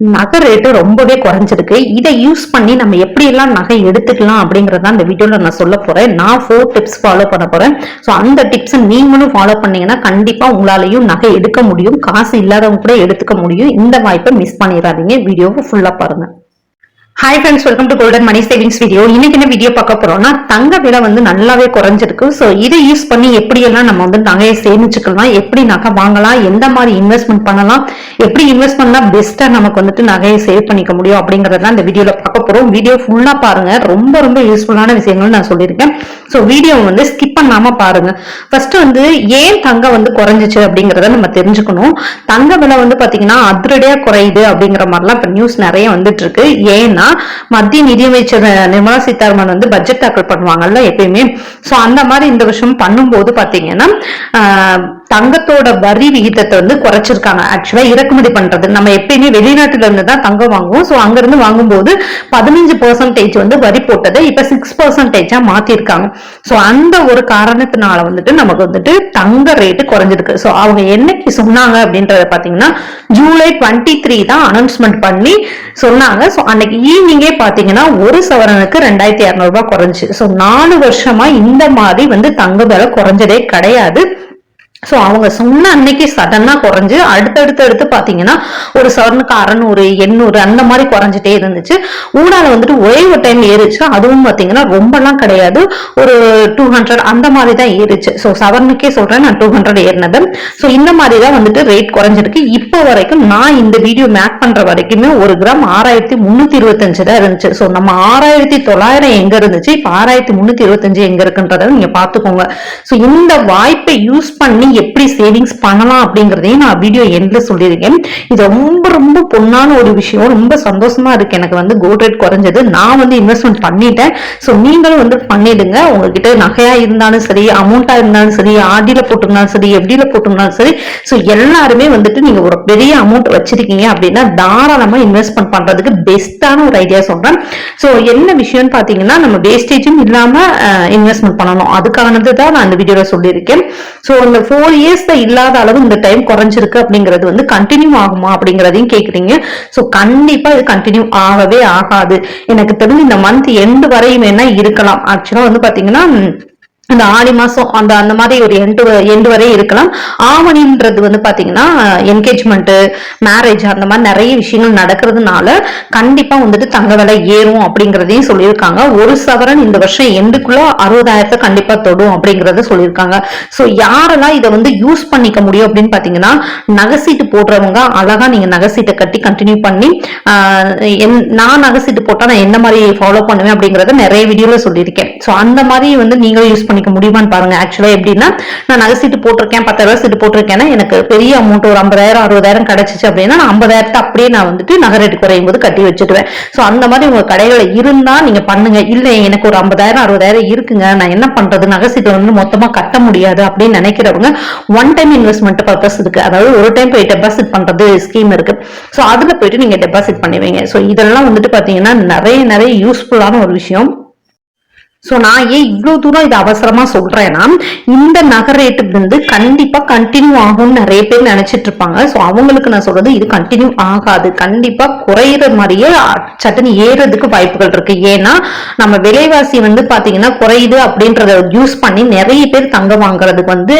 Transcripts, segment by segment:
நகை ரேட்டு ரொம்பவே குறைஞ்சிருக்கு. இதை யூஸ் பண்ணி நம்ம எப்படியெல்லாம் நகை எடுத்துக்கலாம் அப்படிங்கிறத இந்த வீடியோல நான் சொல்ல போறேன். நான் ஃபோர் டிப்ஸ் ஃபாலோ பண்ண போறேன். ஸோ அந்த டிப்ஸை நீங்களும் ஃபாலோ பண்ணீங்கன்னா கண்டிப்பா உங்களாலையும் நகை எடுக்க முடியும். காசு இல்லாதவங்க கூட எடுத்துக்க முடியும். இந்த வாய்ப்பை மிஸ் பண்ணிடாதீங்க. வீடியோவை ஃபுல்லா பாருங்க. Hi friends welcome to golden money savings video இன்னைக்கு என்ன வீடியோ பார்க்க போறோம்னா தங்க விலை வந்து நல்லாவே குறைஞ்சிருக்கு. ஸோ இதை யூஸ் பண்ணி எப்படியெல்லாம் நம்ம வந்து நகையை சேமிச்சுக்கலாம் எப்படி நகை வாங்கலாம் எந்த மாதிரி இன்வெஸ்ட்மெண்ட் பண்ணலாம் எப்படி இன்வெஸ்ட் பண்ணா பெஸ்டா நமக்கு வந்துட்டு நகையை சேவ் பண்ணிக்க முடியும் அப்படிங்கறதெல்லாம் இந்த வீடியோல பார்க்க போறோம். வீடியோ ஃபுல்லா பாருங்க. ரொம்ப ரொம்ப யூஸ்ஃபுல்லான விஷயங்கள் நான் சொல்லியிருக்கேன். ஸோ வீடியோ வந்து ஸ்கிப் பண்ணாம பாருங்க. ஃபர்ஸ்ட் வந்து ஏன் தங்கம் வந்து குறைஞ்சிச்சு அப்படிங்கறத நம்ம தெரிஞ்சுக்கணும். தங்க விலை வந்து பாத்தீங்கன்னா அதிரடியா குறையுது அப்படிங்கிற மாதிரிலாம் இப்ப நியூஸ் நிறைய வந்துட்டு இருக்கு. ஏன்னா மத்திய நிதியமைச்சர் நிர்மலா சீதாராமன் வந்து பட்ஜெட் தாக்கல் பண்ணுவாங்கல்ல எப்பயுமே. சோ அந்த மாதிரி இந்த விஷயம் பண்ணும்போது பாத்தீங்கன்னா ஆஹ், தங்கத்தோட வரி விகிதத்தை வந்து குறைச்சிருக்காங்க. ஆக்சுவலா இறக்குமதி பண்றது. நம்ம எப்பயுமே வெளிநாட்டுல இருந்து தான் தங்கம் வாங்குவோம். சோ அங்கிருந்து வாங்கும்போது பதினஞ்சு பர்சன்டேஜ் வந்து வரி போட்டதை இப்ப சிக்ஸ் பர்சன்டேஜா மாத்திருக்காங்க. சோ அந்த ஒரு காரணத்தினால வந்துட்டு நமக்கு வந்துட்டு தங்க ரேட்டு குறைஞ்சிருக்கு. சோ அவங்க என்னைக்கு சொன்னாங்க அப்படின்றத பாத்தீங்கன்னா ஜூலை டுவெண்ட்டி த்ரீ தான் அனௌன்ஸ்மெண்ட் பண்ணி சொன்னாங்க. சோ அன்னைக்கு ஈவினிங்கே பாத்தீங்கன்னா ஒரு சவரனுக்கு ரெண்டாயிரத்தி இரநூறுபா குறைஞ்சு சோ நாலு வருஷமா இந்த மாதிரி வந்து தங்க விலை குறைஞ்சதே கிடையாது. ஸோ அவங்க சொன்ன அன்னைக்கு சடனாக குறைஞ்சு அடுத்தடுத்து அடுத்து பார்த்தீங்கன்னா ஒரு சவரனுக்கு அறநூறு எண்ணூறு அந்த மாதிரி குறைஞ்சிட்டே இருந்துச்சு. ஊடால வந்துட்டு ஒரே ஒரு டைம் ஏறிச்சு. அதுவும் பார்த்தீங்கன்னா ரொம்பலாம் கிடையாது. ஒரு டூ ஹண்ட்ரட் அந்த மாதிரி தான் ஏறிச்சு. ஸோ சவரனுக்கே சொல்றேன் நான் டூ ஹண்ட்ரட் ஏறினது. ஸோ இந்த மாதிரி தான் வந்துட்டு ரேட் குறைஞ்சிருக்கு. இப்போ வரைக்கும் நான் இந்த வீடியோ மேக் பண்ற வரைக்குமே ஒரு கிராம் ஆறாயிரத்தி முந்நூற்றி இருபத்தஞ்சு தான் இருந்துச்சு. ஸோ நம்ம ஆறாயிரத்தி தொள்ளாயிரம் எங்க இருந்துச்சு? இப்போ ஆறாயிரத்தி முந்நூற்றி இருபத்தஞ்சு எங்க இருக்குன்றத நீங்க பாத்துக்கோங்க. ஸோ இந்த வாய்ப்பை யூஸ் பண்ணி எப்படி சேவிங்ஸ் பண்ணலாம் அப்படிங்கிறதையும் நான் வீடியோ எண்ட்ல சொல்லியிருக்கேன். இது ரொம்ப ரொம்ப பொண்ணான ஒரு விஷயம். ரொம்ப சந்தோஷமா இருக்கு. எனக்கு வந்து கோல்ட் ரேட் குறைஞ்சது. நான் வந்து இன்வெஸ்ட்மெண்ட் பண்ணிட்டேன். ஸோ நீங்களும் வந்து பண்ணிடுங்க. உங்ககிட்ட நகையா இருந்தாலும் சரி அமௌண்டா இருந்தாலும் சரி ஆடியில போட்டிருந்தாலும் சரி எப்படியில போட்டிருந்தாலும் சரி. ஸோ எல்லாருமே வந்துட்டு நீங்க ஒரு பெரிய அமௌண்ட் வச்சிருக்கீங்க அப்படின்னா தாராளமா இன்வெஸ்ட்மெண்ட் பண்றதுக்கு பெஸ்டான ஒரு ஐடியா சொல்றேன். ஸோ என்ன விஷயம்னு பாத்தீங்கன்னா நம்ம வேஸ்டேஜும் இல்லாம இன்வெஸ்ட்மெண்ட் பண்ணணும். அதுக்கானது தான் நான் இந்த வீடியோல சொல்லியிருக்கேன். ஸோ இந்த ஃபோர் ஃபோர் இயர்ஸ்ல இல்லாத அளவு இந்த டைம் குறைஞ்சிருக்கு அப்படிங்கிறது வந்து கண்டினியூ ஆகுமா அப்படிங்கிறதையும் கேக்குறீங்க. சோ கண்டிப்பா இது கண்டினியூ ஆகவே ஆகாது. எனக்கு தெரிஞ்சு இந்த மந்த் எண்டு வரையும் வேணா இருக்கலாம் ஆக்சுவலா வந்து பாத்தீங்கன்னா இந்த ஆடி மாசம் அந்த அந்த மாதிரி ஒரு எண்டு எண்டு வரை இருக்கலாம். ஆவணின்றது வந்து பாத்தீங்கன்னா என்கேஜ்மெண்ட்டு மேரேஜ் அந்த மாதிரி நிறைய விஷயங்கள் நடக்கிறதுனால கண்டிப்பா வந்துட்டு தங்க விலை ஏறும் அப்படிங்கிறதையும் சொல்லியிருக்காங்க. ஒரு சவரன் இந்த வருஷம் எண்டுக்குள்ள அறுபதாயிரத்தை கண்டிப்பா தொடும் அப்படிங்கறத சொல்லியிருக்காங்க. ஸோ யாரெல்லாம் இதை வந்து யூஸ் பண்ணிக்க முடியும் அப்படின்னு பாத்தீங்கன்னா நகைசீட்டு போடுறவங்க அழகா நீங்க நகைசீட்டை கட்டி கண்டினியூ பண்ணி என்- நான் நகைசீட்டு போட்டா நான் என்ன மாதிரி ஃபாலோ பண்ணுவேன் அப்படிங்கறத நிறைய வீடியோல சொல்லியிருக்கேன். ஸோ அந்த மாதிரி வந்து நீங்களும் யூஸ் பண்ணிக்க முடியுமான்னு பாருங்க. ஆக்சுவலா எப்படின்னா நான் நகை சீட்டு போட்டிருக்கேன் பத்தாயிரம் சீட்டு போட்டிருக்கேன்னா எனக்கு பெரிய அமௌண்ட் ஒரு ஐம்பதாயிரம் அறுபதாயிரம் கிடைச்சிச்சு அப்படின்னா நான் ஐம்பதாயிரத்தை அப்படியே நான் வந்துட்டு நகை ரேட்டு குறையும் போது கட்டி வச்சுடுவேன். ஸோ அந்த மாதிரி உங்க கடைகளை இருந்தா நீங்க பண்ணுங்க. இல்ல எனக்கு ஒரு ஐம்பதாயிரம் அறுபதாயிரம் இருக்குங்க. நான் என்ன பண்றது? நகை சீட்டை வந்து மொத்தமா கட்ட முடியாது அப்படின்னு நினைக்கிறவங்க ஒன் டைம் இன்வெஸ்ட்மெண்ட் பர்பஸ் இருக்கு. அதாவது ஒரு டைம் போய் டெபாசிட் பண்றது ஸ்கீம் இருக்கு. ஸோ அதுல போயிட்டு நீங்க டெபாசிட் பண்ணுவீங்க ஸோ இதெல்லாம் வந்துட்டு பாத்தீங்கன்னா நிறைய நிறைய யூஸ்ஃபுல்லான ஒரு விஷயம். ஸோ நான் ஏன் இவ்வளோ தூரம் இது அவசரமாக சொல்கிறேன்னா இந்த நகர் வந்து கண்டிப்பாக கண்டினியூ ஆகும்னு நிறைய பேர் நினச்சிட்டு இருப்பாங்க. ஸோ அவங்களுக்கு நான் சொல்கிறது இது கண்டினியூ ஆகாது. கண்டிப்பாக குறையிற மாதிரியே சட்டனி ஏறதுக்கு வாய்ப்புகள் இருக்குது ஏன்னா நம்ம விலைவாசி வந்து பார்த்தீங்கன்னா குறையுது அப்படின்றத யூஸ் பண்ணி நிறைய பேர் தங்கம் வாங்குறதுக்கு வந்து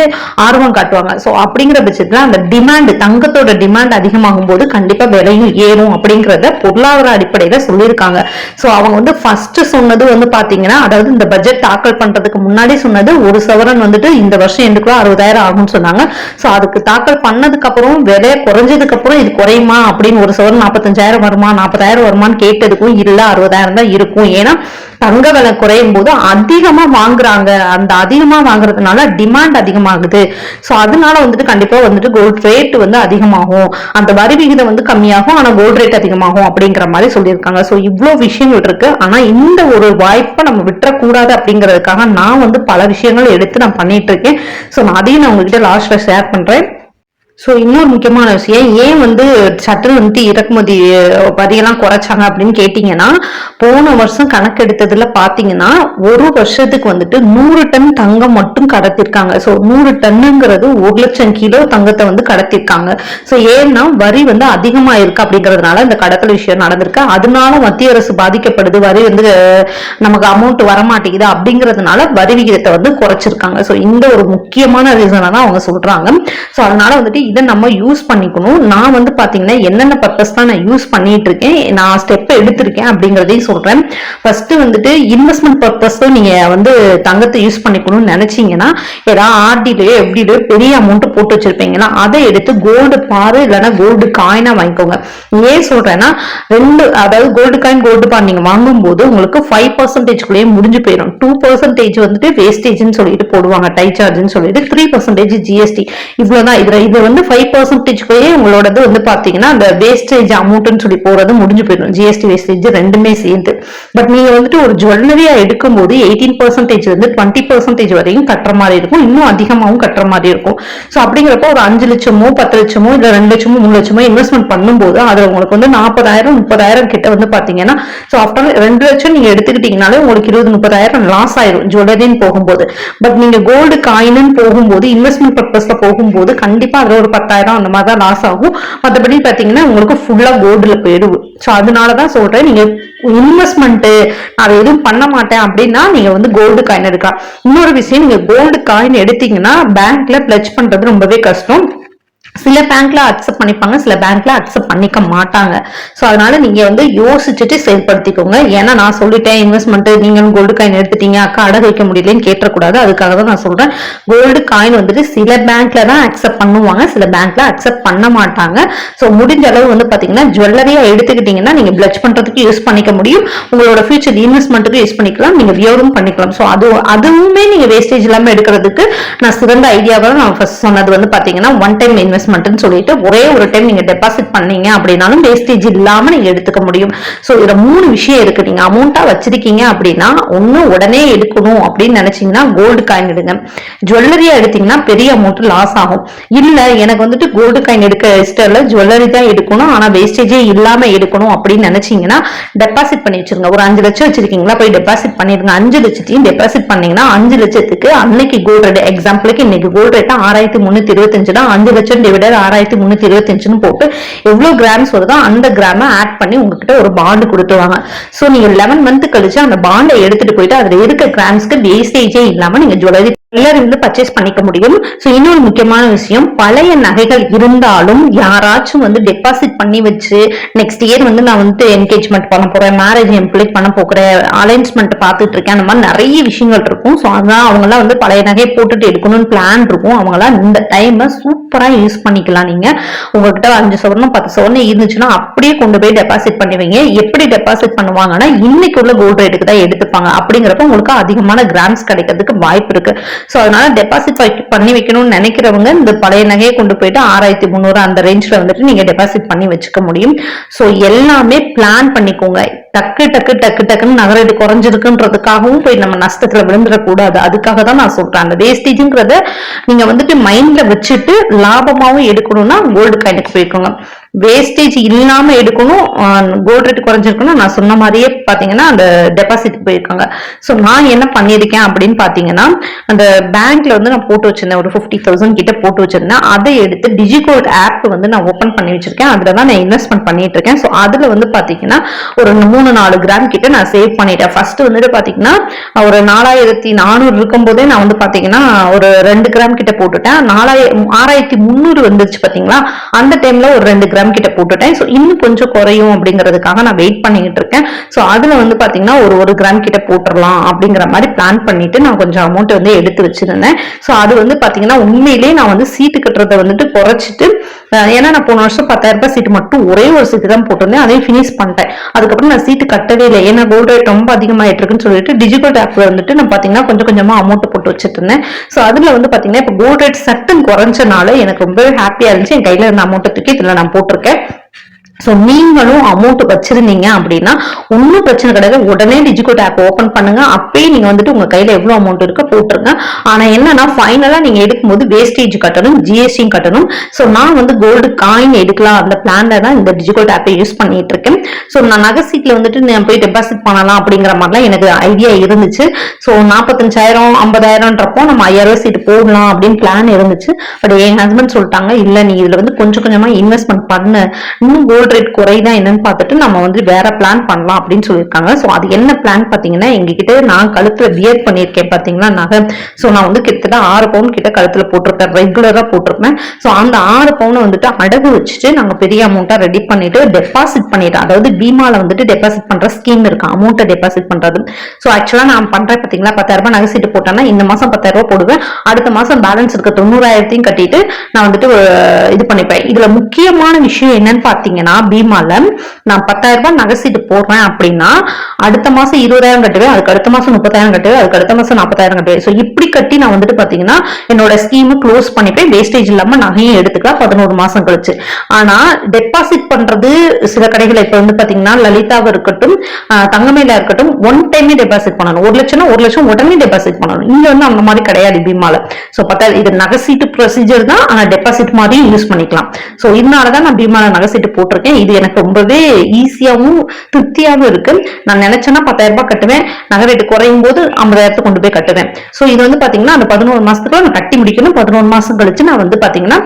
ஆர்வம் காட்டுவாங்க. ஸோ அப்படிங்கிற பட்சத்தில் அந்த டிமாண்ட் தங்கத்தோட டிமாண்ட் அதிகமாகும் போது கண்டிப்பாக விலையும் ஏறும் அப்படிங்கிறத பொருளாதார அடிப்படையில் சொல்லியிருக்காங்க. ஸோ அவங்க வந்து ஃபர்ஸ்ட் சொன்னது வந்து பார்த்தீங்கன்னா அதாவது இந்த பட்ஜெட் தாக்கல் பண்றதுக்கு முன்னாடி சொன்னது ஒரு சவரன் வந்துட்டு இந்த வருஷம் எண்டுக்குள்ள அறுபதாயிரம் ஆகும்னு சொன்னாங்க. சோ அதுக்கு தாக்கல் பண்ணதுக்கு அப்புறம் விலை குறைஞ்சதுக்கு அப்புறம் இது குறையுமா அப்படின்னு ஒரு சவரன் நாற்பத்தஞ்சாயிரம் வருமா நாற்பதாயிரம் வருமான்னு கேட்டதுக்கும் இல்ல அறுபதாயிரம் தான் இருக்கும். ஏன்னா தங்க விலை குறையும் போது அதிகமா வாங்குறாங்க. அந்த அதிகமா வாங்குறதுனால டிமாண்ட் அதிகமாகுது. சோ அதனால வந்துட்டு கண்டிப்பா வந்துட்டு கோல்ட் ரேட் வந்து அதிகமாகும். அந்த வரி விகிதம் வந்து கம்மியாகும். ஆனா கோல்ட் ரேட் அதிகமாகும் அப்படிங்கிற மாதிரி சொல்லியிருக்காங்க. சோ இவ்வளவு விஷயங்கள் இருக்கு. ஆனா இந்த ஒரு வாய்ப்பை நம்ம விட்டுறக்கூடாது. அப்படிங்கிறதுக்காக நான் வந்து பல விஷயங்கள் எடுத்து நான் பண்ணிட்டு இருக்கேன். ஸோ நான் அதையும் நான் உங்ககிட்ட லாஸ்ட்ல ஷேர் பண்றேன். ஸோ இன்னொரு முக்கியமான விஷயம் ஏன் வந்து சற்று வந்துட்டு இறக்குமதி வரியெல்லாம் குறைச்சாங்க அப்படின்னு கேட்டிங்கன்னா போன வருஷம் கணக்கெடுத்ததில் பார்த்தீங்கன்னா ஒரு வருஷத்துக்கு வந்துட்டு நூறு டன் தங்கம் மட்டும் கடத்திருக்காங்க. ஸோ நூறு டன்னுங்கிறது ஒரு லட்சம் கிலோ தங்கத்தை வந்து கடத்திருக்காங்க. ஸோ ஏன்னா வரி வந்து அதிகமாக இருக்கு அப்படிங்கிறதுனால இந்த கடத்தல் விஷயம் நடந்திருக்கு. அதனால மத்திய அரசு பாதிக்கப்படுது. வரி வந்து நமக்கு அமௌண்ட் வரமாட்டேங்குது அப்படிங்கிறதுனால வரி விகிதத்தை வந்து குறைச்சிருக்காங்க. ஸோ இந்த ஒரு முக்கியமான ரீசனை தான் அவங்க சொல்கிறாங்க ஸோ அதனால வந்துட்டு இதை நம்ம யூஸ் பண்ணிக்கணும். நான் வந்து பாத்தீங்கன்னா என்னென்ன பர்பஸ் தான் நான் யூஸ் பண்ணிட்டு இருக்கேன் நான் ஸ்டெப் எடுத்திருக்கேன் அப்படிங்கிறதையும் சொல்றேன். ஃபர்ஸ்ட் வந்துட்டு இன்வெஸ்ட்மெண்ட் பர்பஸ் நீங்க வந்து தங்கத்தை யூஸ் பண்ணிக்கணும்னு நினைச்சீங்கன்னா ஏதாவது ஆர்டிலயோ எப்படிலயோ பெரிய அமௌண்ட் போட்டு வச்சிருப்பீங்கன்னா அதை எடுத்து கோல்டு பாரு இல்லைன்னா கோல்டு காயினா வாங்கிக்கோங்க. ஏன் சொல்றேன்னா ரெண்டு அதாவது கோல்டு காயின் கோல்டு பார் நீங்க வாங்கும்போது உங்களுக்கு ஃபைவ் பர்சன்டேஜ்குள்ளேயே முடிஞ்சு போயிடும். டூ பர்சன்டேஜ் வந்துட்டு வேஸ்டேஜ்னு சொல்லிட்டு போடுவாங்க டை சார்ஜ்னு சொல்லிட்டு. த்ரீ பர்சன்டேஜ் ஜிஎஸ்டி இவ்வளவுதான். இதுல இது வந்து ஃபைவ் பர்சன்டேஜ் போய் உங்களோடது வந்து பாத்தீங்கன்னா அந்த வேஸ்டேஜ் அமௌண்ட்னு சொல்லி போறது முடிஞ்சு போயிடும். ஜிஎஸ்டி வேஸ்டேஜ் ரெண்டுமே சேர்ந்து. பட் நீங்க வந்துட்டு ஒரு ஜுவல்லரியா எடுக்கும்போது எயிட்டீன் பர்சன்டேஜ் வந்து டுவெண்ட்டி பர்சன்டேஜ் வரையும் கட்டுற மாதிரி இருக்கும். இன்னும் அதிகமாகவும் கட்டுற மாதிரி இருக்கும். ஸோ அப்படிங்கிறப்போ ஒரு அஞ்சு லட்சமோ பத்து லட்சமோ இல்ல ரெண்டு லட்சமோ மூணு லட்சமோ இன்வெஸ்ட்மெண்ட் பண்ணும்போது அது உங்களுக்கு வந்து நாற்பதாயிரம் முப்பதாயிரம் கிட்ட வந்து பாத்தீங்கன்னா ஸோ ஆஃப்டர் ரெண்டு லட்சம் நீங்க எடுத்துக்கிட்டீங்கனாலே உங்களுக்கு இருபது முப்பதாயிரம் லாஸ் ஆயிரும் ஜுவல்லரின்னு போகும்போது. பட் நீங்க கோல்டு காயின்னு போகும்போது இன்வெஸ்ட்மெண்ட் பர்பஸ்ல போகும்போது கண்டிப்பா அதுல ஒரு பத்தாயிரம் அந்த மாதிரி தான் லாஸ் ஆகும். மற்றபடி பாத்தீங்கன்னா உங்களுக்கு ஃபுல்லா கோல்டில் போயிடும் ஸோ அதனாலதான் சொல்றேன் நீங்க இன்வெஸ்ட்மெண்ட் நான் எதுவும் பண்ண மாட்டேன் அப்படின்னா நீங்க வந்து கோல்டு காயின் எடுக்கலாம். இன்னொரு விஷயம் நீங்க கோல்டு காயின் எடுத்தீங்கன்னா பேங்க்ல பிளச் பண்றது ரொம்பவே கஷ்டம். சில பேங்க்ல அக்செப்ட் பண்ணிப்பாங்க சில பேங்க்ல அக்செப்ட் பண்ணிக்க மாட்டாங்க. ஸோ அதனால நீங்க வந்து யோசிச்சுட்டு செயல்படுத்திக்கோங்க. ஏன்னா நான் சொல்லிட்டேன் இன்வெஸ்ட்மெண்ட் நீங்களும் கோல்டு காயின் எடுத்துட்டீங்க அக்கா அடகு வைக்க முடியலன்னு கேட்டக்கூடாது அதுக்காக தான் நான் சொல்றேன். கோல்டு காயின் வந்துட்டு சில பேங்க்ல தான் அக்செப்ட் பண்ணுவாங்க சில பேங்க்ல அக்செப்ட் பண்ண மாட்டாங்க. ஸோ முடிஞ்ச அளவு வந்து பாத்தீங்கன்னா ஜுவல்லரியா எடுத்துக்கிட்டீங்கன்னா நீங்க பிளட்ஜ் பண்றதுக்கு யூஸ் பண்ணிக்க முடியும். உங்களோட ஃபியூச்சர் இன்வெஸ்ட்மெண்ட்டுக்கு யூஸ் பண்ணிக்கலாம் நீங்க வியரும் பண்ணிக்கலாம். ஸோ அது அதுவுமே நீங்க வேஸ்டேஜ் இல்லாம எடுக்கிறதுக்கு நான் சிறந்த ஐடியாவை நான் ஃபர்ஸ்ட் சொன்னது வந்து பாத்தீங்கன்னா ஒன் டைம் இன்வெஸ்ட்மெண்ட்னு சொல்லிட்டு ஒரே ஒரு டைம் நீங்க டெபாசிட் பண்ணீங்க அப்படின்னாலும் வேஸ்டேஜ் இல்லாம நீங்க எடுத்துக்க முடியும். ஸோ இதுல மூணு விஷயம் இருக்கு. நீங்க அமௌண்ட்டா வச்சிருக்கீங்க அப்படின்னா ஒண்ணு உடனே எடுக்கணும் அப்படின்னு நினைச்சீங்கன்னா கோல்டு காயின் எடுங்க. ஜுவல்லரியா எடுத்தீங்கன்னா பெரிய அமௌண்ட் லாஸ் ஆகும். இல்ல எனக்கு வந்துட்டு கோல்டு காயின் எடுக்க இஷ்டம் இல்ல ஜுவல்லரி தான் எடுக்கணும். ஆனா வேஸ்டேஜே இல்லாம எடுக்கணும் அப்படின்னு நினைச்சீங்கன்னா டெபாசிட் பண்ணி வச்சிருங்க. ஒரு அஞ்சு லட்சம் வச்சிருக்கீங்களா? போய் டெபாசிட் பண்ணிருங்க அஞ்சு லட்சத்தையும் டெபாசிட் பண்ணீங்கன்னா அஞ்சு லட்சத்துக்கு அன்னைக்கு கோல்டு ரேட் எக்ஸாம்பிளுக்கு இன்னைக்கு கோல்டு ரேட் ஆறாயிரத்தி முன்னூத்தி இருபத்தஞ்சு தான் அஞ்சு லட்சம் டிவைடட் ஆறாயிரத்தி முன்னூத்தி இருபத்தஞ்சுன்னு போட்டு எவ்வளவு கிராம்ஸ் வருதோ அந்த கிராம ஆட் பண்ணி உங்ககிட்ட ஒரு பாண்டு கொடுத்துருவாங்க. சோ நீங்க லெவன் மந்த் கழிச்சு அந்த பாண்டை எடுத்துட்டு போயிட்டு அதுல இருக்க கிராம்ஸ்க்கு வேஸ்டேஜே இல்லாம நீங்க ஜுவல்லரி இருந்து பர்ச்சேஸ் பண்ணிக்க முடியும். ஸோ இன்னொரு முக்கியமான விஷயம் பழைய நகைகள் இருந்தாலும் யாராச்சும் வந்து டெபாசிட் பண்ணி வச்சு நெக்ஸ்ட் இயர் வந்து நான் வந்து என்கேஜ்மெண்ட் பண்ண போறேன் மேரேஜ் எம்ப்ளிக் பண்ண போகிறேன் அலைன்ஸ்மெண்ட் பார்த்துட்டு இருக்கேன் அந்த மாதிரி நிறைய விஷயங்கள் இருக்கும். ஸோ அதான் அவங்களாம் வந்து பழைய நகையை போட்டுட்டு எடுக்கணும்னு பிளான் இருக்கும். அவங்களாம் இந்த டைமை சூப்பரா யூஸ் பண்ணிக்கலாம் நீங்க. உங்ககிட்ட அஞ்சு சவரனும் பத்து சவரணம் இருந்துச்சுன்னா அப்படியே கொண்டு போய் டெபாசிட் பண்ணுவீங்க எப்படி டெபாசிட் பண்ணுவாங்கன்னா இன்னைக்கு உள்ள கோல்டு ரேட்டுக்கு தான் எடுத்துப்பாங்க. அப்படிங்கிறப்ப உங்களுக்கு அதிகமான கிராம்ஸ் கிடைக்கிறதுக்கு வாய்ப்பு இருக்கு. ஸோ அதனால டெபாசிட் பண்ணி வைக்கணும்னு நினைக்கிறவங்க இந்த பழைய நகையை கொண்டு போயிட்டு ஆறாயிரத்தி முந்நூறு அந்த ரேஞ்சில் வந்துட்டு நீங்க டெபாசிட் பண்ணி வச்சுக்க முடியும். ஸோ எல்லாமே பிளான் பண்ணிக்கோங்க. டக்கு டக்கு டக்கு டக்குன்னு நகரேட்டு குறைஞ்சிருக்குன்றதுக்காகவும் போய் நம்ம நஷ்டத்துல விழுந்துடக்கூடாது. அதுக்காக தான் நான் சொல்றேன். அந்த வேஸ்டேஜுங்கிறத நீங்க வந்துட்டு மைண்ட்ல வச்சுட்டு லாபமாவும் எடுக்கணும்னா கோல்டு காயினுக்கு போய்க்கோங்க. வேஸ்டேஜ் இல்லாம எடுக்கணும் கோல்ட் ரேட் குறைஞ்சிருக்கணும் நான் சொன்ன மாதிரியே பாத்தீங்கன்னா அந்த டெபாசிட் போயிருக்காங்க ஸோ நான் என்ன பண்ணியிருக்கேன் அப்படின்னு பாத்தீங்கன்னா அந்த பேங்க்ல வந்து நான் போட்டு வச்சிருந்தேன். ஒரு ஃபிஃப்டி தௌசண்ட் கிட்ட போட்டு வச்சிருந்தேன். அதை எடுத்து டிஜிகோல்ட் ஆப் வந்து நான் ஓப்பன் பண்ணி வச்சிருக்கேன். அதுல தான் நான் இன்வெஸ்ட்மெண்ட் பண்ணிட்டு இருக்கேன். ஸோ அதுல வந்து பாத்தீங்கன்னா ஒரு மூணு நாலு கிராம் கிட்ட நான் சேவ் பண்ணிட்டேன். ஃபர்ஸ்ட் வந்துட்டு பாத்தீங்கன்னா ஒரு நாலாயிரத்தி நானூறு இருக்கும் போதே நான் வந்து பாத்தீங்கன்னா ஒரு ரெண்டு கிராம் கிட்ட போட்டுட்டேன். நாலாயிரம் ஆறாயிரத்தி முந்நூறு வந்துருச்சு பாத்தீங்களா? அந்த டைம்ல ஒரு ரெண்டு கிராம் கிட்ட போட்டுட்டேன். ஸோ இன்னும் கொஞ்சம் குறையும் அப்படிங்கிறதுக்காக நான் வெயிட் பண்ணிட்டு இருக்கேன். ஸோ அதுல வந்து பாத்தீங்கன்னா ஒரு ஒரு கிராம் கிட்ட போட்டுடலாம் அப்படிங்கிற மாதிரி பிளான் பண்ணிட்டு நான் கொஞ்சம் அமௌண்ட் வந்து எடுத்து வச்சிருந்தேன். ஸோ அது வந்து பாத்தீங்கன்னா உண்மையிலேயே நான் வந்து சீட்டு கட்டுறதை வந்துட்டு குறைச்சிட்டு ஏன்னா நான் போன வருஷம் பத்தாயிரம் ரூபாய் சீட்டு மட்டும் ஒரே ஒரு சீட்டு தான் போட்டிருந்தேன். அதையும் ஃபினிஷ் பண்ணிட்டேன். அதுக்கப்புறம் நான் வீட்டு கட்டவே இல்லை. ஏன்னா கோல்டு ரேட் ரொம்ப அதிகமாயிட்டு இருக்குன்னு சொல்லிட்டு டிஜிட்டல் ஆப்ல வந்துட்டு நான் பாத்தீங்கன்னா கொஞ்சம் கொஞ்சமா அமௌண்ட் போட்டு வச்சுட்டு இருந்தேன் ஸோ அதுல வந்து பாத்தீங்கன்னா இப்போ கோல்டு ரேட் சட்டன் குறைஞ்சனால எனக்கு ரொம்ப ஹாப்பியா இருந்துச்சு. என் கையில இருந்த அமௌண்ட்டை தூக்கி இதுல நான் போட்டிருக்கேன். ஸோ நீங்களும் அமௌண்ட் வச்சிருந்தீங்க அப்படின்னா ஒன்றும் பிரச்சனை கிடையாது. உடனே டிஜிகோட் ஆப் ஓப்பன் பண்ணுங்க. அப்பயே நீங்க வந்துட்டு உங்க கையில எவ்வளவு அமௌண்ட் இருக்கோ போட்டுருங்க. ஆனா என்னன்னா ஃபைனலா நீங்க எடுக்கும்போது வேஸ்டேஜ் கட்டணும் ஜிஎஸ்டி கட்டணும். ஸோ நான் வந்து கோல்டு காயின் எடுக்கலாம். அந்த பிளான்ல தான் இந்த டிஜிகோட் ஆப்பை யூஸ் பண்ணிட்டு இருக்கேன் ஸோ நான் நகை சீட்ல வந்துட்டு நான் போய் டெபாசிட் பண்ணலாம் அப்படிங்கிற மாதிரிலாம் எனக்கு ஐடியா இருந்துச்சு. ஸோ நாற்பத்தஞ்சாயிரம் ஐம்பதாயிரம்ன்றப்போ நம்ம ஐயாயிரம் சீட் போடலாம் அப்படின்னு பிளான் இருந்துச்சு. பட் என் ஹஸ்பண்ட் சொல்லிட்டாங்க இல்ல நீ இதுல வந்து கொஞ்சம் கொஞ்சமா இன்வெஸ்ட்மெண்ட் பண்ணு. இன்னும் கோல்டு ரேட் குறையுதா என்னன்னு பார்த்துட்டு நம்ம வந்து வேற பிளான் பண்ணலாம் அப்படின்னு சொல்லியிருக்காங்க. ஸோ அது என்ன பிளான் பார்த்தீங்கன்னா எங்ககிட்ட நான் கழுத்துல வியர் பண்ணியிருக்கேன் பார்த்தீங்களா நகை. ஸோ நான் வந்து கிட்டத்தட்ட ஆறு பவுன் கிட்ட கழுத்துல போட்டிருப்பேன் ரெகுலராக போட்டிருப்பேன். ஸோ அந்த ஆறு பவுனை வந்துட்டு அடகு வச்சுட்டு நாங்கள் பெரிய அமௌண்ட்டாக ரெடி பண்ணிட்டு டெபாசிட் பண்ணிட்டோம் அதாவது பீமாவில் வந்துட்டு டெபாசிட் பண்ணுற ஸ்கீம் இருக்கு. அமௌண்ட்டை டெபாசிட் பண்ணுறது ஸோ ஆக்சுவலாக நான் பண்ணுறேன் பார்த்தீங்களா பத்தாயிரம் ரூபாய் நகை சீட்டு போட்டேன்னா இந்த மாதம் பத்தாயிரம் ரூபாய் போடுவேன். அடுத்த மாதம் பேலன்ஸ் இருக்க தொண்ணூறாயிரத்தையும் கட்டிட்டு நான் வந்துட்டு இது பண்ணிப்பேன். இதில் முக்கியமான விஷயம் என்னன்னு பார்த்தீங்கன்னா நான் பீமால நான் பத்தாயிரம் ரூபாய் நகை சீட்டு போடுறேன் அப்படின்னா அடுத்த மாசம் இருபதாயிரம் கட்டுவேன் அதுக்கு அடுத்த மாசம் முப்பதாயிரம் கட்டுவேன் அதுக்கு அடுத்த மாசம் நாற்பதாயிரம் கட்டுவேன். ஸோ இப்படி கட்டி நான் வந்துட்டு பாத்தீங்கன்னா என்னோட ஸ்கீம் க்ளோஸ் பண்ணிப்பேன். வேஸ்டேஜ் இல்லாம நகையும் எடுத்துக்கலாம் பதினோரு மாசம் கழிச்சு. ஆனா டெபாசிட் பண்றது சில கடைகள் இப்ப வந்து பாத்தீங்கன்னா லலிதாவா இருக்கட்டும் தங்கமேல தங்கமேலா இருக்கட்டும் ஒன் டைமே டெபாசிட் பண்ணணும். ஒரு லட்சம் ஒரு லட்சம் உடனே டெபாசிட் பண்ணணும். இங்க வந்து அந்த மாதிரி கிடையாது பீமால. ஸோ பார்த்தா இது நகைசீட்டு ப்ரொசீஜர் தான். ஆனா டெபாசிட் மாதிரியும் யூஸ் பண்ணிக்கலாம். ஸோ இதனாலதான் நான் பீமால நகை போட்டிருக்கேன். இருக்கேன். இது எனக்கு ரொம்பவே ஈஸியாகவும் திருப்தியாவும் இருக்கு. நான் நினைச்சேன்னா பத்தாயிரம் ரூபாய் கட்டுவேன். நகை ரேட்டு குறையும் போது ஐம்பதாயிரத்தை கொண்டு போய் கட்டுவேன். சோ இது வந்து பாத்தீங்கன்னா அந்த பதினோரு மாசத்துக்குள்ள நான் கட்டி முடிக்கணும். பதினோரு மாசம் கழிச்சு நான் வந்து பாத்தீங்கன்னா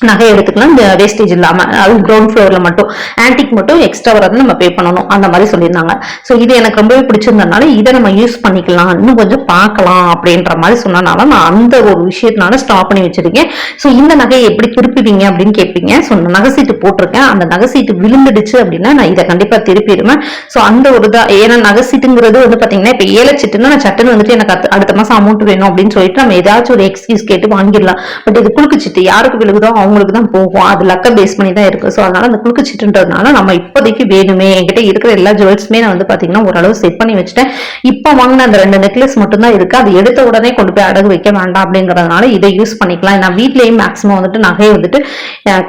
நகை எடுத்துக்கலாம். இந்த வேஸ்டேஜ் இல்லாம அது கிரவுண்ட் ஃப்ளோரில் மட்டும். ஆன்டிக் மட்டும் எக்ஸ்ட்ரா வரது நம்ம பே பண்ணணும். அந்த மாதிரி சொல்லியிருந்தாங்க. ஸோ இது எனக்கு ரொம்பவே பிடிச்சிருந்தனால இதை நம்ம யூஸ் பண்ணிக்கலாம். இன்னும் கொஞ்சம் பார்க்கலாம் அப்படின்ற மாதிரி சொன்னனால நான் அந்த ஒரு விஷயத்தினால ஸ்டாப் பண்ணி வச்சிருக்கேன். ஸோ இந்த நகையை எப்படி திருப்பிவிங்க அப்படின்னு கேட்பீங்க. ஸோ இந்த நகை சீட்டு போட்டிருக்கேன். அந்த நகை சீட்டு விழுந்துடுச்சு அப்படின்னா நான் இதை கண்டிப்பா திருப்பிடுவேன். ஸோ அந்த ஒரு தான் ஏன்னா நகை சீட்டுங்கிறது வந்து பாத்தீங்கன்னா இப்போ ஏழை சீட்டுன்னா நான் சட்டுன்னு வந்துட்டு எனக்கு அடுத்த- அடுத்த அமௌண்ட் வேணும் அப்படின்னு சொல்லிட்டு நம்ம ஏதாச்சும் ஒரு எக்ஸ்கியூஸ் கேட்டு வாங்கிடலாம். பட் இது குலுக்கு சீட்டு. யாருக்கு விழுகுதோ அவங்களுக்கு தான் போகும். அது லக்கை பேஸ் பண்ணி தான் இருக்கு. ஸோ அதனால அந்த குலுக்கு சீட்டுன்றதுனால நம்ம இப்போதைக்கு வேணுமே. என்கிட்ட இருக்கிற எல்லா ஜுவல்ஸுமே நான் வந்து பாத்தீங்கன்னா ஓரளவு செட் பண்ணி வச்சுட்டேன். இப்போ வாங்கின அந்த ரெண்டு நெக்லஸ் மட்டும் தான் இருக்கு. அது எடுத்த உடனே கொண்டு போய் அடகு வைக்க வேண்டாம் அப்படிங்கறதுனால இதை யூஸ் பண்ணிக்கலாம். நான் வீட்லயும் மேக்ஸிமம் வந்துட்டு நகையை வந்துட்டு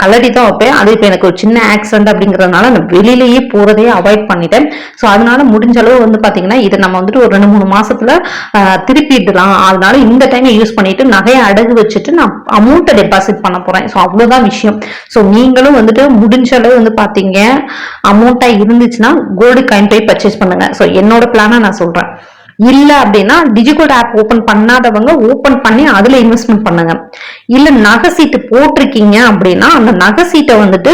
கலடி தான் வைப்பேன். அது இப்போ எனக்கு ஒரு சின்ன ஆக்சிடென்ட் அப்படிங்கறதுனால நான் வெளியிலேயே போறதே அவாய்ட் பண்ணிட்டேன். ஸோ அதனால முடிஞ்ச அளவு வந்து பாத்தீங்கன்னா இதை நம்ம வந்துட்டு ஒரு ரெண்டு மூணு மாசத்துல திருப்பிடலாம். அதனால இந்த டைம் யூஸ் பண்ணிட்டு நகையை அடகு வச்சுட்டு நான் அமௌண்ட்டை டெபாசிட் பண்ண போறேன். ஸோ அவ்வளோதான் விஷயம். ஸோ நீங்களும் வந்துட்டு முடிஞ்ச அளவு வந்து பார்த்தீங்க அமௌண்ட்டாக இருந்துச்சுன்னா கோல்டு காயின் போய் பர்ச்சேஸ் பண்ணுங்க. ஸோ என்னோட பிளானை நான் சொல்கிறேன் இல்ல அப்படின்னா டிஜிகோல்ட் ஆப் ஓபன் பண்ணாதவங்க ஓபன் பண்ணி அதுல இன்வெஸ்ட்மெண்ட் பண்ணுங்க. இல்ல நகை சீட்டு போட்டிருக்கீங்க அப்படின்னா அந்த நகை சீட்டை வந்துட்டு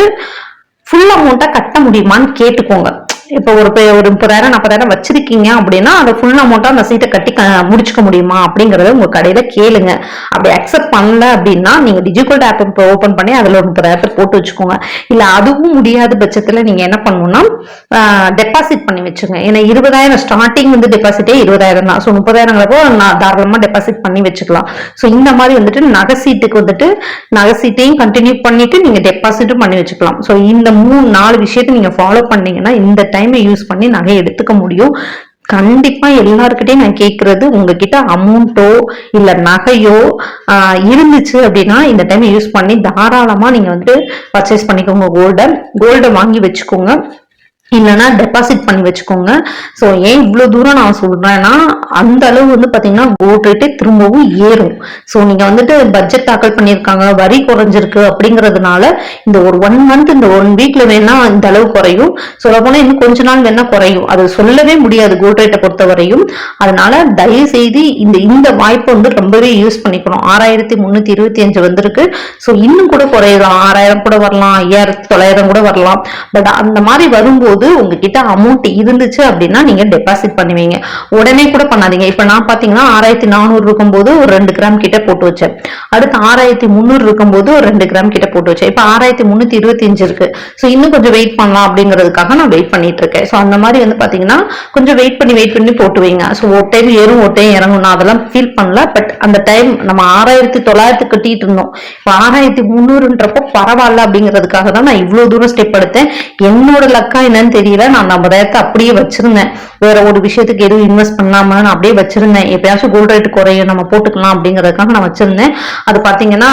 ஃபுல் அமௌண்ட்டா கட்ட முடியுமான்னு கேட்டுக்கோங்க. இப்போ ஒரு ஒரு முப்பதாயிரம் நாற்பதாயிரம் வச்சிருக்கீங்க அப்படின்னா அதை ஃபுல் அமௌண்ட்டாக அந்த சீட்டை கட்டி க- முடிச்சுக்க முடியுமா அப்படிங்கிறத உங்க கடையில கேளுங்க. அப்படி அக்செப்ட் பண்ணல அப்படின்னா நீங்க டிஜிகோல்ட் ஆப் இப்போ ஓப்பன் பண்ணி அதில் ஒரு முப்பதாயிரத்தை போட்டு வச்சுக்கோங்க. இல்லை அதுவும் முடியாத பட்சத்தில் நீங்க என்ன பண்ணணும்னா டெபாசிட் பண்ணி வச்சுங்க ஏன்னா இருபதாயிரம் ஸ்டார்டிங் வந்து டெபாசிட்டே இருபதாயிரம் தான். ஸோ முப்பதாயிரங்கிறப்போ நான் தாராளமாக டெபாசிட் பண்ணி வச்சுக்கலாம். ஸோ இந்த மாதிரி வந்துட்டு நகை சீட்டுக்கு வந்துட்டு நகை சீட்டையும் கண்டினியூ பண்ணிட்டு நீங்க டெபாசிட்டும் பண்ணி வச்சுக்கலாம். ஸோ இந்த மூணு நாலு விஷயத்தை நீங்க ஃபாலோ பண்ணீங்கன்னா இந்த டைமை யூஸ் பண்ணி நகை எடுத்துக்க முடியும். கண்டிப்பா எல்லாருக்கிட்டையும் நான் கேட்கறது உங்ககிட்ட அமௌண்ட்டோ இல்ல நகையோ ஆஹ், இருந்துச்சு அப்படின்னா இந்த டைம் யூஸ் பண்ணி தாராளமா நீங்க வந்துட்டு பர்ச்சேஸ் பண்ணிக்கோங்க. கோல்டை கோல்டை வாங்கி வச்சுக்கோங்க. இல்லைன்னா டெபாசிட் பண்ணி வச்சுக்கோங்க. ஸோ ஏன் இவ்வளோ தூரம் நான் சொல்கிறேன்னா அந்த அளவு வந்து பார்த்தீங்கன்னா கோல்ட் ரேட்டே திரும்பவும் ஏறும். ஸோ நீங்கள் வந்துட்டு பட்ஜெட் தாக்கல் பண்ணியிருக்காங்க வரி குறைஞ்சிருக்கு அப்படிங்கிறதுனால இந்த ஒரு ஒன் மந்த் இந்த ஒன் வீக்கில் வேணால் இந்த அளவு குறையும். சொல்ல இன்னும் கொஞ்ச நாள் வேணால் குறையும். அது சொல்லவே முடியாது கோல்ட் ரேட்டை பொறுத்த வரையும் அதனால தயவு செய்து இந்த இந்த வாய்ப்பை வந்து ரொம்பவே யூஸ் பண்ணிக்கணும். ஆறாயிரத்தி முந்நூற்றி இருபத்தி அஞ்சு வந்திருக்கு. ஸோ இன்னும் கூட குறையலாம். ஆறாயிரம் கூட வரலாம். ஐயாயிரத்தி தொள்ளாயிரம் கூட வரலாம். பட் அந்த மாதிரி வரும்போது உங்ககிட்ட அமௌண்ட் இருந்துச்சு அப்படின்னா நீங்க டெபாசிட் பண்ணுவீங்க. உடனே கூட பண்ணாதீங்க. இப்ப நான் பாத்தீங்கன்னா ஆறாயிரத்தி நானூறு இருக்கும்போது ஒரு ரெண்டு கிராம் கிட்ட போட்டு வச்சேன். அடுத்து ஆறாயிரத்தி முந்நூறு இருக்கும்போது ஒரு ரெண்டு கிராம் கிட்ட போட்டு வச்சேன். இப்ப ஆறாயிரத்தி முன்னூத்தி இருபத்தி அஞ்சு இருக்கு. ஸோ இன்னும் கொஞ்சம் வெயிட் பண்ணலாம் அப்படிங்கிறதுக்காக நான் வெயிட் பண்ணிட்டு இருக்கேன். ஸோ அந்த மாதிரி வந்து பாத்தீங்கன்னா கொஞ்சம் வெயிட் பண்ணி வெயிட் பண்ணி போட்டு வைங்க ஸோ ஒரு டைம் ஏறும் ஒரு டைம் இறங்கும் நான் அதெல்லாம் ஃபீல் பண்ணல. பட் அந்த டைம் நம்ம ஆறாயிரத்தி தொள்ளாயிரத்து கட்டிட்டு இருந்தோம். இப்போ ஆறாயிரத்தி முந்நூறுன்றப்போ பரவாயில்ல அப்படிங்கிறதுக்காக தான் நான் இவ்வளவு தூரம் ஸ்டெப் எடுத்தேன். என்னோட லக்கா என்னன்னு என்னன்னு தெரியல. நான் அந்த ஐம்பதாயிரத்தை அப்படியே வச்சிருந்தேன். வேற ஒரு விஷயத்துக்கு எதுவும் இன்வெஸ்ட் பண்ணாம நான் அப்படியே வச்சிருந்தேன். எப்பயாச்சும் கோல்டு ரேட் குறையும். நம்ம போட்டுக்கலாம் அப்படிங்கறதுக்காக நான் வச்சிருந்தேன். அது பாத்தீங்கன்னா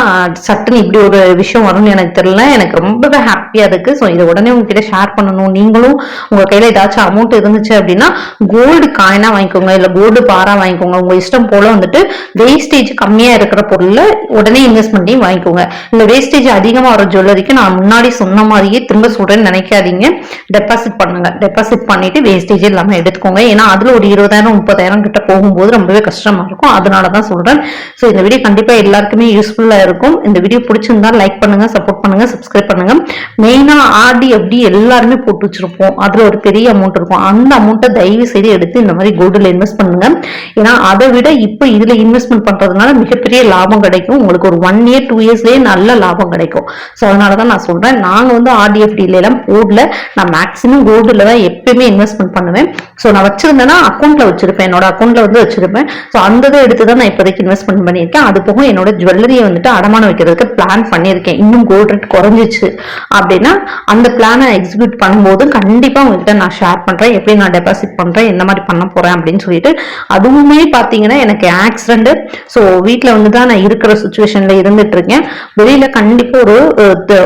சட்டுன்னு இப்படி ஒரு விஷயம் வரும்னு எனக்கு தெரியல. எனக்கு ரொம்பவே ஹாப்பியா இருக்கு. ஸோ இதை உடனே உங்ககிட்ட ஷேர் பண்ணணும். நீங்களும் உங்க கையில ஏதாச்சும் அமௌண்ட் இருந்துச்சு அப்படின்னா கோல்டு காயினா வாங்கிக்கோங்க. இல்ல கோல்டு பாரா வாங்கிக்கோங்க. உங்க இஷ்டம் போல வந்துட்டு வேஸ்டேஜ் கம்மியா இருக்கிற பொருள்ல உடனே இன்வெஸ்ட் பண்ணி வாங்கிக்கோங்க. இந்த வேஸ்டேஜ் அதிகமா வர ஜுவல்லரிக்கு நான் முன்னாடி சொன்ன மாதிரியே திரும்ப சொல்றேன்னு நினைக்காதீங்க. டெபாசிட் பண்ணுங்க. டெபாசிட் பண்ணிட்டு வேஸ்டேஜ் இல்லாம எடுத்துக்கோங்க. ஏன்னா அதுல ஒரு இருபதாயிரம் முப்பதாயிரம் கிட்ட போகும்போது ரொம்பவே கஷ்டமா இருக்கும். அதனாலதான் சொல்றேன். ஸோ இந்த வீடியோ கண்டிப்பா எல்லாருக்குமே யூஸ்ஃபுல்லா இருக்கும். இந்த வீடியோ பிடிச்சிருந்தா லைக் பண்ணுங்க சப்போர்ட் பண்ணுங்க சப்ஸ்கிரைப் பண்ணுங்க. மெயினா ஆர்டி எப்படி எல்லாருமே போட்டு வச்சிருப்போம். அதுல ஒரு பெரிய அமௌண்ட் இருக்கும். அந்த அமௌண்ட்டை தயவு செய்து எடுத்து இந்த மாதிரி கோல்டுல இன்வெஸ்ட் பண்ணுங்க. ஏன்னா அதை விட இப்போ இதுல இன்வெஸ்ட்மெண்ட் பண்றதுனால மிகப்பெரிய லாபம் கிடைக்கும். உங்களுக்கு ஒரு ஒன் இயர் டூ இயர்ஸ்லயே நல்ல லாபம் கிடைக்கும். ஸோ அதனாலதான் நான் சொல்றேன். நாங்க வந்து ஆர்டிஎஃப்டில எல்லாம் போடல. நான் மேக்ஸிமம் கோல்டுல தான் எப்பயுமே இன்வெஸ்ட்மெண்ட் பண்ணுவேன். ஸோ நான் வச்சிருந்தேன்னா அக்கௌண்ட்ல வச்சிருப்பேன். என்னோட அக்கௌண்ட்ல வந்து வச்சிருப்பேன். ஸோ அந்த இதை எடுத்து தான் நான் இப்போதைக்கு இன்வெஸ்ட்மெண்ட் பண்ணியிருக்கேன். அது போக என்னோட ஜுவல்லரியை வந்துட்டு அடமானம் வைக்கிறதுக்கு பிளான் பண்ணியிருக்கேன். இன்னும் கோல்ட் ரேட் குறைஞ்சிச்சு அப்படின்னா அந்த பிளானை எக்ஸிக்யூட் பண்ணும்போது கண்டிப்பாக உங்ககிட்ட நான் ஷேர் பண்ணுறேன் எப்படி நான் டெபாசிட் பண்றேன்? என்ன மாதிரி பண்ண போறேன்? அப்படின்னு சொல்லிட்டு அதுவுமே பார்த்தீங்கன்னா எனக்கு ஆக்சிடென்ட் ஸோ வீட்டில் வந்து தான் நான் இருக்கிற சுச்சுவேஷனில் இருந்துட்டு இருக்கேன். வெளியில் கண்டிப்பாக ஒரு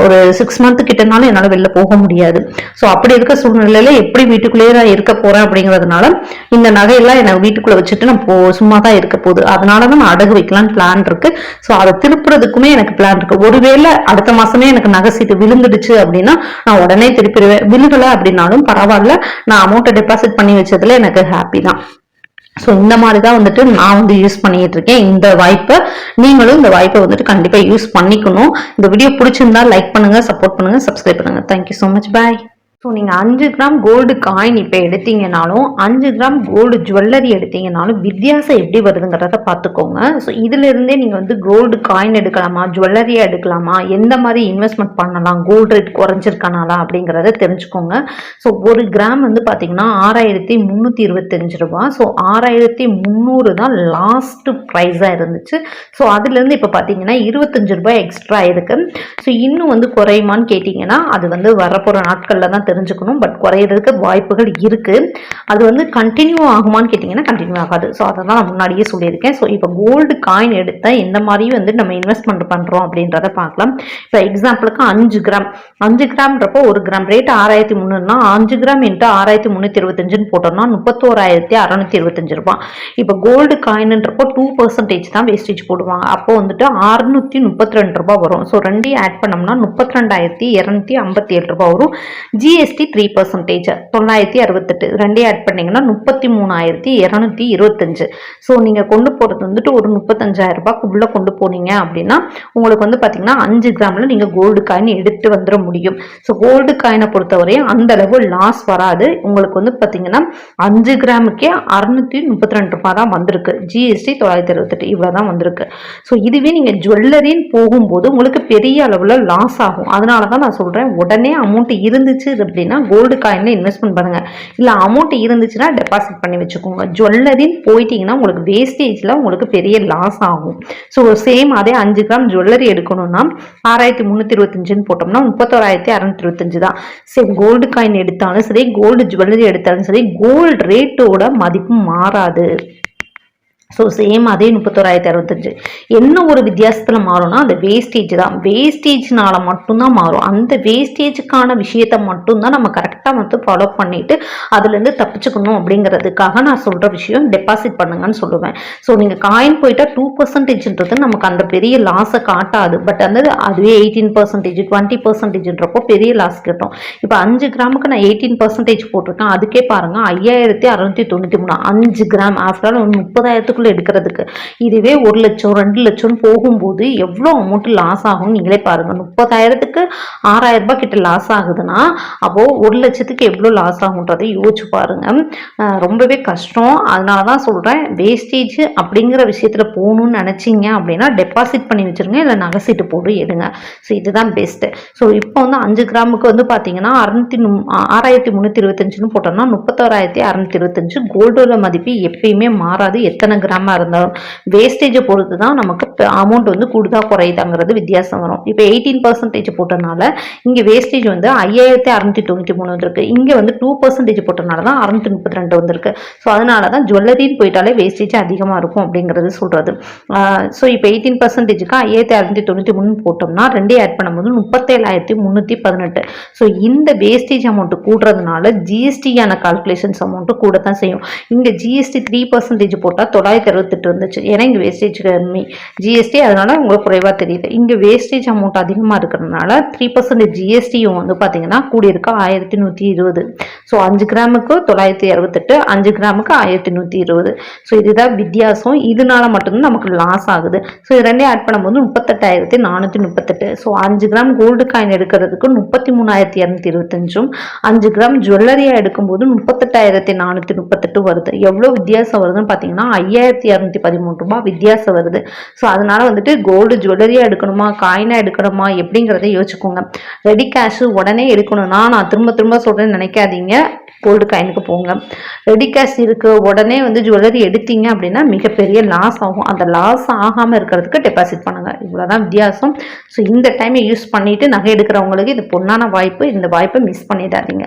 ஒரு சிக்ஸ் மந்த் கிட்டனாலும் என்னால் வெளில போக முடியாது. ஸோ அப்படி இருக்க சூழ்நிலையில எப்படி வீட்டுக்குள்ளேயே நான் இருக்க போறேன் அப்படிங்கிறதுனால இந்த நகையெல்லாம் என்னை வீட்டுக்குள்ள வச்சுட்டு நான் போ சும்மா தான் இருக்க போகுது. அதனால தான் நான் அடகு வைக்கலாம்னு பிளான் இருக்கு. ஸோ அதை திருப்புறதுக்குமே எனக்கு பிளான் இருக்கு. ஒருவேளை அடுத்த மாசமே எனக்கு நகை சீட்டு விழுந்துடுச்சு அப்படின்னா நான் உடனே திருப்பிடுவேன். விழுகலை அப்படின்னாலும் பரவாயில்ல. நான் அமௌண்ட்டை டெபாசிட் பண்ணி வச்சதுல எனக்கு ஹாப்பி தான். ஸோ இந்த மாதிரி தான் வந்துட்டு நான் வந்து யூஸ் பண்ணிட்டு இருக்கேன். இந்த வாய்ப்பை நீங்களும் இந்த வாய்ப்பை வந்துட்டு கண்டிப்பாக யூஸ் பண்ணிக்கணும். இந்த வீடியோ பிடிச்சிருந்தா லைக் பண்ணுங்க சப்போர்ட் பண்ணுங்க சப்ஸ்கிரைப் பண்ணுங்க. Thank you so much bye so நீங்கள் அஞ்சு கிராம் கோல்டு காயின் இப்போ எடுத்தீங்கனாலும் அஞ்சு கிராம் கோல்டு ஜுவல்லரி எடுத்தீங்கனாலும் வித்தியாசம் எப்படி வருதுங்கிறத பார்த்துக்கோங்க. ஸோ இதிலிருந்தே நீங்கள் வந்து கோல்டு காயின் எடுக்கலாமா ஜுவல்லரியாக எடுக்கலாமா எந்த மாதிரி இன்வெஸ்ட்மெண்ட் பண்ணலாம் கோல்டு ரேட் குறைஞ்சிருக்கனாலா அப்படிங்கிறத தெரிஞ்சுக்கோங்க. ஸோ ஒரு கிராம் வந்து பார்த்தீங்கன்னா ஆறாயிரத்தி முந்நூற்றி இருபத்தஞ்சு ரூபா. ஸோ ஆறாயிரத்தி முந்நூறு தான் லாஸ்ட்டு ப்ரைஸாக இருந்துச்சு. ஸோ அதுலேருந்து இப்போ பார்த்தீங்கன்னா இருபத்தஞ்சு ரூபாய் எக்ஸ்ட்ரா இருக்குது ஸோ இன்னும் வந்து குறையுமான்னு கேட்டிங்கன்னா அது வந்து வரப்போகிற நாட்களில் தான் தெரிஞ்சுக்கணும் பட் குறையிறதுக்கு வாய்ப்புகள் இருக்குது அது வந்து கண்டினியூ ஆகுமான்னு கேட்டிங்கன்னா கண்டினியூ ஆகாது. ஸோ அதை தான் நான் முன்னாடியே சொல்லியிருக்கேன். ஸோ இப்போ கோல்டு காயின் எடுத்தால் எந்த மாதிரி வந்து நம்ம இன்வெஸ்ட்மெண்ட் பண்ணுறோம் அப்படின்றத பார்க்கலாம். இப்போ எக்ஸாம்பிளுக்கு அஞ்சு கிராம் அஞ்சு கிராம்ன்றப்போ ஒரு கிராம் ரேட் ஆறாயிரத்தி முந்நூறுனா அஞ்சு கிராம் இன்ட்டு ஆறாயிரத்தி முந்நூற்றி இருபத்தஞ்சுன்னு போட்டோம்னா முப்பத்தோராயிரத்தி அறநூற்றி இருபத்தஞ்சு ரூபாய். இப்போ கோல்டு காயின்ன்றப்போ டூ பர்சன்டேஜ் தான் வேஸ்டேஜ் போடுவாங்க. அப்போ வந்துட்டு அறுநூத்தி முப்பத்தி ரெண்டு ரூபாய் வரும். ஸோ ரெண்டையும் ஆட் பண்ணோம்னா முப்பத்தி ரெண்டாயிரத்தி இரநூத்தி ஐம்பத்தி ஏழு ரூபாய் வரும். ஜி ஜிஎஸ்டி த்ரீ பர்சன்டேஜ் தொள்ளாயிரத்தி அறுபத்தெட்டு. ரெண்டே ஆட் பண்ணீங்கன்னா முப்பத்தி மூணாயிரத்தி இரநூத்தி இருபத்தஞ்சு. ஸோ நீங்கள் கொண்டு போகிறது வந்துட்டு ஒரு முப்பத்தஞ்சாயிரம் ரூபாய்க்குள்ளே கொண்டு போனீங்க அப்படின்னா உங்களுக்கு வந்து பார்த்தீங்கன்னா அஞ்சு கிராமில் நீங்கள் கோல்டு காயின் எடுத்து வந்துட முடியும். ஸோ கோல்டு காயினை பொறுத்தவரையும் அந்த அளவு லாஸ் வராது. உங்களுக்கு வந்து பார்த்தீங்கன்னா அஞ்சு கிராமுக்கே அறுநூத்தி முப்பத்தி ரெண்டு ரூபாய் தான் வந்திருக்கு. ஜிஎஸ்டி தொள்ளாயிரத்தி அறுபத்தெட்டு இவ்வளோ தான் வந்திருக்கு. ஸோ இதுவே நீங்கள் ஜுவல்லரின்னு போகும்போது உங்களுக்கு பெரிய அளவில் லாஸ் ஆகும். அதனால தான் நான் சொல்கிறேன் உடனே அமௌண்ட் இருந்துச்சு அப்படின்னா கோல்டு காயினில் இன்வெஸ்ட்மெண்ட் பண்ணுங்க. இல்லை அமௌண்ட் இருந்துச்சுன்னா டெபாசிட் பண்ணி வச்சுக்கோங்க. ஜுவல்லரின்னு போயிட்டீங்கன்னா உங்களுக்கு வேஸ்டேஜில் உங்களுக்கு பெரிய லாஸ் ஆகும். ஸோ சேம் அதே அஞ்சு கிராம் ஜுவல்லரி எடுக்கணும்னா ஆறாயிரத்தி முந்நூற்றி இருபத்தஞ்சுன்னு போட்டோம்னா முப்பத்தோராயிரத்தி அறநூற்றி இருபத்தஞ்சு தான். சரி கோல்டு காயின் எடுத்தாலும் சரி கோல்டு ஜுவல்லரி எடுத்தாலும் சரி கோல்டு ரேட்டோட மதிப்பு மாறாது. ஸோ சேம் அதே முப்பத்தோராயிரத்தி அறுபத்தஞ்சு. என்ன ஒரு வித்தியாசத்தில் மாறும்னா அந்த வேஸ்டேஜ் தான். வேஸ்டேஜ்னால மட்டும்தான் மாறும். அந்த வேஸ்டேஜுக்கான விஷயத்த மட்டும்தான் நம்ம கரெக்டாக வந்து ஃபாலோ பண்ணிட்டு அதுலேருந்து தப்பிச்சுக்கணும் அப்படிங்கிறதுக்காக நான் சொல்கிற விஷயம் டெபாசிட் பண்ணுங்கன்னு சொல்லுவேன். ஸோ நீங்கள் காயின் போயிட்டா டூ பர்சன்டேஜ்ன்றது நமக்கு அந்த பெரிய லாஸை காட்டாது. பட் அந்த அதுவே எயிட்டீன் பர்சன்டேஜ் டுவெண்ட்டி பர்சன்டேஜ்ன்றப்போ பெரிய லாஸ் கிட்டும். இப்போ அஞ்சு கிராமுக்கு நான் எயிட்டீன் பர்சன்டேஜ் போட்டிருக்கேன். அதுக்கே பாருங்கள் ஐயாயிரத்தி அறுநூத்தி தொண்ணூற்றி மூணு. அஞ்சு கிராம். ஆஃப்டர் ஆல் ஒரு முப்பதாயிரத்துக்குள்ள எடுக்கிறதுக்கு. இதுவே ஒரு லட்சம் ரெண்டு லட்சம் போகும்போது எவ்வளோ அமௌண்ட் லாஸ் ஆகும் நீங்களே பாருங்க. முப்பதாயிரத்துக்கு ஆறாயிரம் ரூபாய் கிட்ட லாஸ் ஆகுதுன்னா அப்போ ஒரு லட்சத்துக்கு எவ்வளோ லாஸ் ஆகுன்றதை யோசிச்சு பாருங்க. ரொம்பவே கஷ்டம். அதனால தான் சொல்றேன் வேஸ்டேஜ் அப்படிங்கிற விஷயத்துல போகணும்னு நினைச்சீங்க அப்படின்னா டெபாசிட் பண்ணி வச்சிருங்க இல்லை நகை சீட்டு போட்டு எடுங்க. ஸோ இதுதான் பெஸ்ட்டு ஸோ இப்போ வந்து அஞ்சு கிராமுக்கு வந்து பார்த்தீங்கன்னா அறுநூத்தி ஆறாயிரத்தி முந்நூற்றி இருபத்தஞ்சுன்னு போட்டோம்னா முப்பத்தோராயிரத்தி அறுநூத்தி இருபத்தஞ்சு. கோல்டோட மதிப்பு எப்பயுமே மாறாது. எத்தனை கிராமாக இருந்தாலும் வேஸ்டேஜை பொறுத்து தான் நமக்கு அமௌண்ட் வந்து கூடுதா குறையுதாங்கிறது வித்தியாசம் வரும். இப்போ எயிட்டீன் பர்சன்டேஜ் போட்டனால இங்கே வேஸ்டேஜ் வந்து ஐயாயிரத்தி அறுநூத்தி தொண்ணூற்றி மூணு வந்திருக்கு. இங்கே வந்து டூ பர்சன்டேஜ் போட்டனால தான் அறுநூத்தி முப்பத்தி ரெண்டு வந்திருக்கு. ஸோ அதனால தான் ஜுவல்லரின்னு போயிட்டாலே வேஸ்டேஜ் அதிகமாக இருக்கும் அப்படிங்கிறது சொல்கிறது ஸோ இப்போ எயிட்டீன் பர்சன்டேஜுக்கு ஐயாயிரத்தி அறுநூத்தி தொண்ணூற்றி மூணு போட்டோம்னா ரெண்டே ஆட் பண்ணும்போது முப்பத்தேழாயிரத்தி முந்நூற்றி பதினெட்டு. ஸோ இந்த வேஸ்டேஜ் அமௌண்ட்டு கூடுறதுனால ஜிஎஸ்டியான கால்குலேஷன்ஸ் அமௌண்ட்டு கூட தான் செய்யும். இங்கே ஜிஎஸ்டி த்ரீ பர்சன்டேஜ் போட்டால் தொள்ளாயிரத்தி அறுபத்தெட்டு வந்துச்சு. ஏன்னா இங்கே வேஸ்டேஜ் கம்மி. ஜிஎஸ்டி அதனால உங்களுக்கு குறைவாக தெரியுது. இங்கே வேஸ்டேஜ் அமௌண்ட் அதிகமாக இருக்கிறதுனால த்ரீ பர்சன்டேஜ் ஜிஎஸ்டியும் வந்து பார்த்தீங்கன்னா கூடியிருக்கு. ஆயிரத்தி நூற்றி இருபது. ஸோ அஞ்சு கிராமுக்கு தொள்ளாயிரத்தி அறுபத்தெட்டு அஞ்சு கிராமுக்கு ஆயிரத்தி நூற்றி இருபது. ஸோ இதுதான் வித்தியாசம். இதனால மட்டும்தான் நமக்கு லாஸ் ஆகுது. ஸோ இது ரெண்டையும் ஆட் பண்ணும்போது முப்பத்தெட்டாயிரத்தி நானூற்றி முப்பத்தெட்டு. ஸோ அஞ்சு கிராம் கோல்டு காயின் எடுக்கிறதுக்கு முப்பத்தி மூணாயிரத்தி இரநூத்தி இருபத்தஞ்சும். அஞ்சு கிராம் ஜுவல்லரியாக எடுக்கும்போது முப்பத்தெட்டாயிரத்தி நானூற்றி முப்பத்தெட்டு வருது. எவ்வளோ வித்தியாசம் வருதுன்னு பார்த்தீங்கன்னா ஐயாயிரம் ஏழாயிரத்தி இரநூத்தி பதிமூணு ரூபாய் வித்தியாசம் வருது. ஸோ அதனால வந்துட்டு கோல்டு ஜுவல்லரியாக எடுக்கணுமா காயினாக எடுக்கணுமா எப்படிங்கிறத யோசிச்சுக்கோங்க. ரெடி கேஷ் உடனே எடுக்கணும்னா நான் திரும்ப திரும்ப சொல்கிறேன்னு நினைக்காதீங்க. கோல்டு காயினுக்கு போங்க. ரெடி கேஷ் இருக்கு. உடனே வந்து ஜுவல்லரி எடுத்தீங்க அப்படின்னா மிகப்பெரிய லாஸ் ஆகும். அந்த லாஸ் ஆகாமல் இருக்கிறதுக்கு டெபாசிட் பண்ணுங்க. இவ்வளோதான் வித்தியாசம். ஸோ இந்த டைமை யூஸ் பண்ணிட்டு நகை எடுக்கிறவங்களுக்கு இது பொண்ணான வாய்ப்பு. இந்த வாய்ப்பை மிஸ் பண்ணிடாதீங்க.